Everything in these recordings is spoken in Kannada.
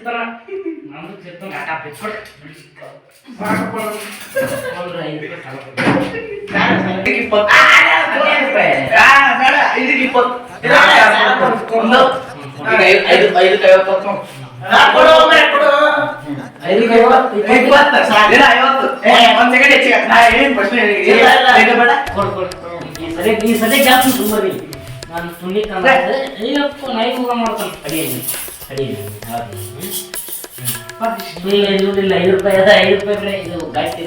ಚಿತ್ತನ ನಾನು ಚಿತ್ರ ಆಟ ಏ ಒಂದು. ಐದು ರೂಪಾಯಿ ಐದಕ್ಕೆ ಐವತ್ತು. ಕೊಡು ಕೊಡು. ಈ ಸರಿ ಈ ಸರಿ ಜಾಸ್ತಿ ಸುಮ್ಮನೆ. ನಾನು ಸುಮ್ಮನೆ ಅಯ್ಯಪ್ಪ ನಾಯಿ ಹೋಗ ಮಾಡ್ತಾನೆ. ಅಡಿಯಲ್ಲಿ ಐದು ರೂಪಾಯಿ ಅದ ಐದು ರೂಪಾಯಿ ಬರೀ ಇದು ಗಾಡಿ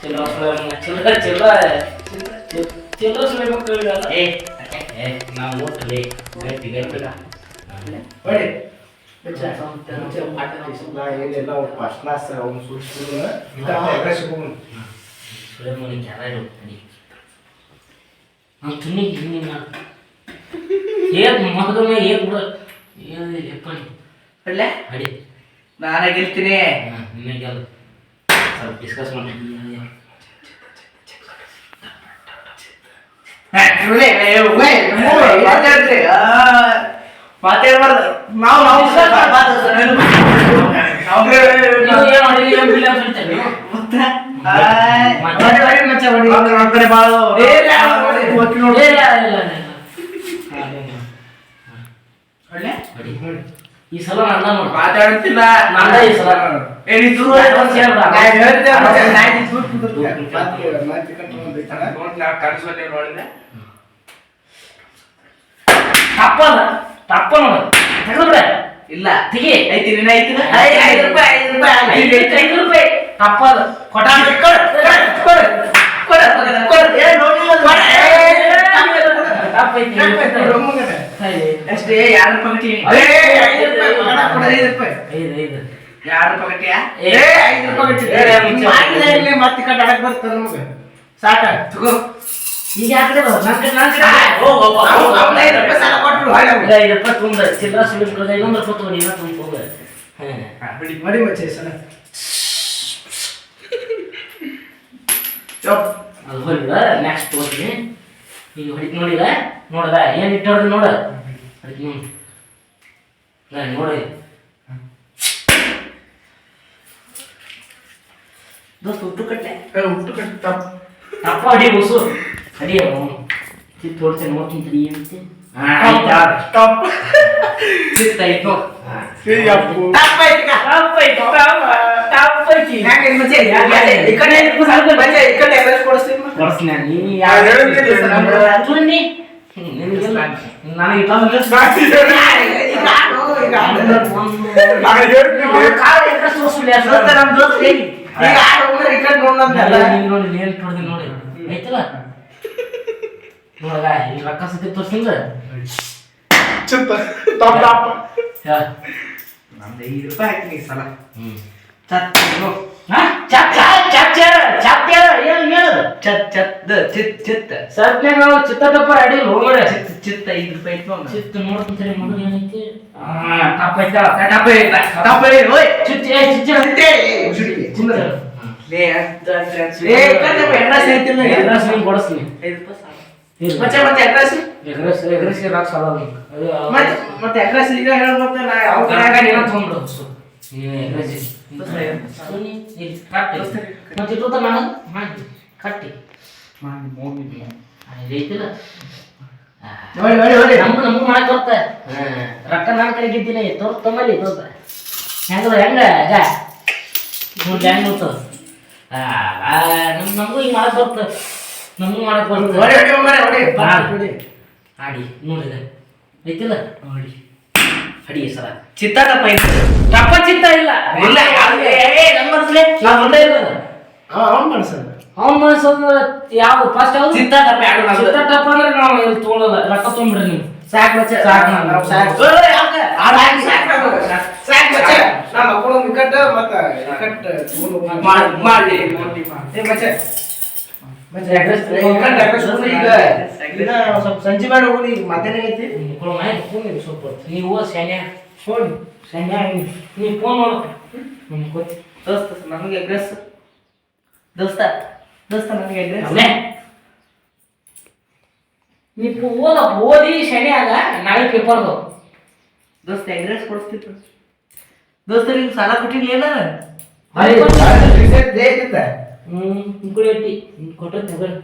ಚಲೋ ಚಲೋ ಚಲೋ ಚಲೋ ಸುಳಿ ಮಕ್ಕಳು ಇರಲ್ಲ ಏ ಏ ನಾವು ನೋಡ್ತಲೇ ಗಟ್ಟಿ ಗಟ್ಟಿ ಫಸ್ಟ್ ಕ್ಲಾಸ್ ಅವ್ನು ಸುಳಿ ಮನೆ ಯಾರು ಅಡಿ ನಾವು ತುನ್ನಿಗೆ ಹಿಂಗೆ ಏಕ್ ಮಗದೊಮ್ಮೆ ಏಕ್ ಬಿಡು ಎಪ್ಪಣಿ ಅಡಿ ನಾನೇ ಗೆಲ್ತೀನಿ ನಿಮಗೆ ಸ್ವಲ್ಪ ಡಿಸ್ಕಸ್ ಮಾಡಿ ಮಾತಾಡ್ಬಾರ್ದು ನಾವು ನಾವು ನೀವು ಏನು ಮಾಡಿರಿ ಏನು ಬಿಲ್ ಅಂತ ಹೇಳ್ತೀರಿ ನೀವು? ಏ, ಇಲ್ಲ, ಇಲ್ಲ, ಇಲ್ಲ, ಇಲ್ಲ. ಅಡಿ. ಈ ಸಲ ಅಣ್ಣ ನೋಡು. ಮಾತಾಡ್ತಿಲ್ಲ. ನಂದ ಈ ಸಲ ತಪ್ಪಲ್ಲ ತಪ್ಪ ನೋಡು. ತೆಗೆದುಬಿಡ ಇಲ್ಲ. ತೆಗಿ. ಐತಿ ನಿನ್ನ ಐತಿ ಐ- ಐದು ರೂಪಾಯಿ ಐದು ರೂಪಾಯಿ ಐದು ಐದು ಐದು ರೂಪಾಯಿ. ತಪ್ಪಲ್ಲ. ಕೊಟ್ಟ ಕೊಡು, ಕೊಡು, ಕೊಡು, ಕೊಡು, ಕೊಡು, ಕೊಡು. ಏ, ನೋಡಿಲ್ಲ ಅದು. ಕೊಡು, ರೂಪಾಯಿ ಏ, ಐದು ರೂಪಾಯಿ ಮಗನ, ಕೊಡು, ಐದು ರೂಪಾಯಿ ಐದು ಮತ್ತೆ ಕಟ್ಟಾಡಕ್ ಬರ್ತದೆ ನಮಗೆ ಸಾಕ ತಗೋ ಈಗ ಯಾಕಡೆ ತುಂಬ ಚಿಲ್ಲರ ಸಿಲಿಂಡರ್ ಇನ್ನೊಂದು ರೂಪಾಯಿ ತಗೊಂಡು ಇನ್ನೂ ತುಂಬ ಹೋಗ ಬಿಡಿ ಮಾಡಿ ಮಚ್ಚೆ ಸಲ ಅದು ಹೋಗಿದ ನೆಕ್ಸ್ಟ್ ಹೋಗ್ತೀನಿ ಈಗ ಹೊಡಿಕೆ ನೋಡಿದ ನೋಡದ? ಏನು ಇಟ್ಟು ಹೊಡೆದು ನೋಡ. ಅದಕ್ಕೆ ಹ್ಞೂ ನಾನು ನೋಡಿ. ದೋಸ್ತ ಉಟ್ಟು ಕಟ್ಟೆ. ಉಟ್ಟು ಕಟ್ಟೆ ತಪ್ ತಪ್ಪ ಅಡಿ ಹೊಸು ಅಡಿ ಅವನು ತೋರಿಸ್ತೇನೆ ನೋಡ್ತೀನಿ ತಡಿ ನೇಲ್ ಹೊಡೆದು ನೋಡಿ ಐತಲ್ಲ ನೋಡಗ ಈ ರೊಕ್ಕ ಸಿಕ್ಕಿ ತೋರ್ಸಿಂದ? ನಮ್ದು ಐದು ರೂಪಾಯಿ ಹಾಕ್ತೀನಿ ಈ ಸಲ. ಚತ್ ಚಾಪ್ ಚಾಪ್ ಚಾಪ್ ಏನು ಹೇಳದು ಚತ್ ಚತ್ ಚಿತ್ ಚಿತ್ ಸದ್ಯ ನಾವು ಚಿತ್ತಪ್ಪ ಅಡಿ ಹೋಗೋಣ ಚಿತ್ ಚಿತ್ ಐದು ರೂಪಾಯಿ. ಚಿತ್ತ ನೋಡ್ತೀನಿ ಮಗು ಏನೈತಿ ತಪ್ಪಾಯ್ತಾ ತಪ್ಪೇ ತಪ್ಪೇ ಓಯ್. ಚಿತ್ತ ಏ ಚಿತ್ತ ಚಿತ್ತೆ, ಕುಂದ್ರ. ಲೇ, ಅಂತ, ಅಂತ, ಅಂತ. ಕೊಡಿಸ್ತೀನಿ. ಐದು ರೂಪಾಯಿ ಮಚ್ಚೆ, ಮತ್ತೆ ಅಡ್ರೆಸ್ ಎಗ್ರೆಸ್ ಎಗ್ರೆಸ್ ಮತ್ತೆ ಮತ್ತೆ ಅಡ್ರೆಸ್ ಈಗ ಹೇಳು ಮತ್ತೆ ನಾ ಯಾವ ಕಡೆ ಎಗ್ರೆಸ್ ಸುನಿ ಇಲ್ಲಿ ಕಟ್ಟಿ. ಮತ್ತೆ ಮಾಡಿ. ಕಟ್ಟಿ. ಮಾಡಿ, ಮೋಗಿ. ಐತಿಲ್ಲ ನೋಡಿ ನೋಡಿ ನೋಡಿ ನಮ್ದು ನಮ್ದು ಮಾಡಕ್ ಬರ್ತ ರೊಕ್ಕ ನಾನು ಕಡೆ ಗೆದ್ದೀನಿ ತೋರ್ ತಮ್ಮಲ್ಲಿ ತೋರ್ತ ಹೆಂಗದ ಹೆಂಗ? ಅಜ ನೋಡಿ ಹೆಂಗ್ ಗೊತ್ತು ನಮಗೂ ಹಿಂಗೆ ಮಾಡಕ್ ಬರ್ತ ನಮಗೂ ಮಾಡಕ್ ನೋಡಿ ಬರ್ತ ನೋಡಿ ಒಮ್ಮೆ ನೋಡಿ ಬಾ. ನೋಡಿ ಆಡಿ ನೋಡಿದ ಐತಿಲ್ಲ ನೋಡಿ ಅಡಿ ಸರ ಚಿತ್ತಾಟಪ್ಪ ಐತೆ ತಪ್ಪ ಚಿತ್ತ ಇಲ್ಲ ಇಲ್ಲ, ಯಾವ್ದು? ಏ, ಏ, ನನ್ ಮನಸ್ಸಲ್ಲಿ ನಾವ್ ಒಂದೇ ಇರೋದು ಅವ್ನು ಮನಸ್ಸು ಅವ್ನ ಮನಸ್ಸಂದ್ರ ಯಾವ್ದು ಫಸ್ಟ್ ಯಾವ್ದು ಚಿತ್ತಾಟಪ್ಪ ಯಾರು ನಮ್ದು? ಚಿತ್ತಟಪ್ಪ ಅಂದ್ರೆ ನಾವು ಇಲ್ಲಿ ತೊಗೊಳಲ್ಲ ರೊಕ್ಕ ತೊಗೊಂಬಿಡ್ರಿ ನೀವು ಸಾಕು ಮಚ್ಚೆ ಸಾಕು ನಾನು. ನಾವು ಸಾಕು ಏ, ಯಾಕೆ? ಆಡ್ ಹಾಕಿ ಸಾಕು ನಮ್ಗೆ. ಸಾಕು ಮಚ್ಚೆ ನಮ್ಮ ಮಕ್ಕಳು ಇಕ್ಕಟ್ಟು ಮತ್ತೆ ಇಕ್ಕಟ್ಟು ತಗೊಂಡು ಹೋಗಿ ಮಾಡಿ ಮಾಡಿ ಏ ಮಚ್ಚೆ ಅಡ್ರೆಸ್ ಈಗ ಸ್ವಲ್ಪ ಸಂಜೆ ಮಾಡಿ ಹೋಗಿ ಈಗ ಐತಿ. ಮಕ್ಕಳು ಮನೆ ಫೋನ್ ಸ್ವಲ್ಪ. ಹೊತ್ತು. ನೀವು ಶಾನ್ಯ ಫೋನ್. ನೀವು ಫೋನ್ ಮಾಡು. ನಮ್ಗೆ ಗೊತ್ತು ದೋಸ್ತ ನಮಗೆ ಅಡ್ರೆಸ್ ದೋಸ್ತ ದೋಸ್ತ ನನಗೆ ಅಡ್ರೆಸ್ ಅಲ್ಲೇ. ನೀವು ಓದಪ್ಪ ಓದಿ ಶನಿ ಆಗ ನಾಳೆ ಪೇಪರ್ದು ದೋಸ್ತ ಅಡ್ರೆಸ್ ಕೊಡಿಸ್ತಿತ್ತು ದೋಸ್ತ ನಿಮ್ಗೆ ಸಾಲ ಕೊಟ್ಟಿಲ್ಲ ಏನಾರ ఇంకోటి కొట్టద్దు ఎవరు?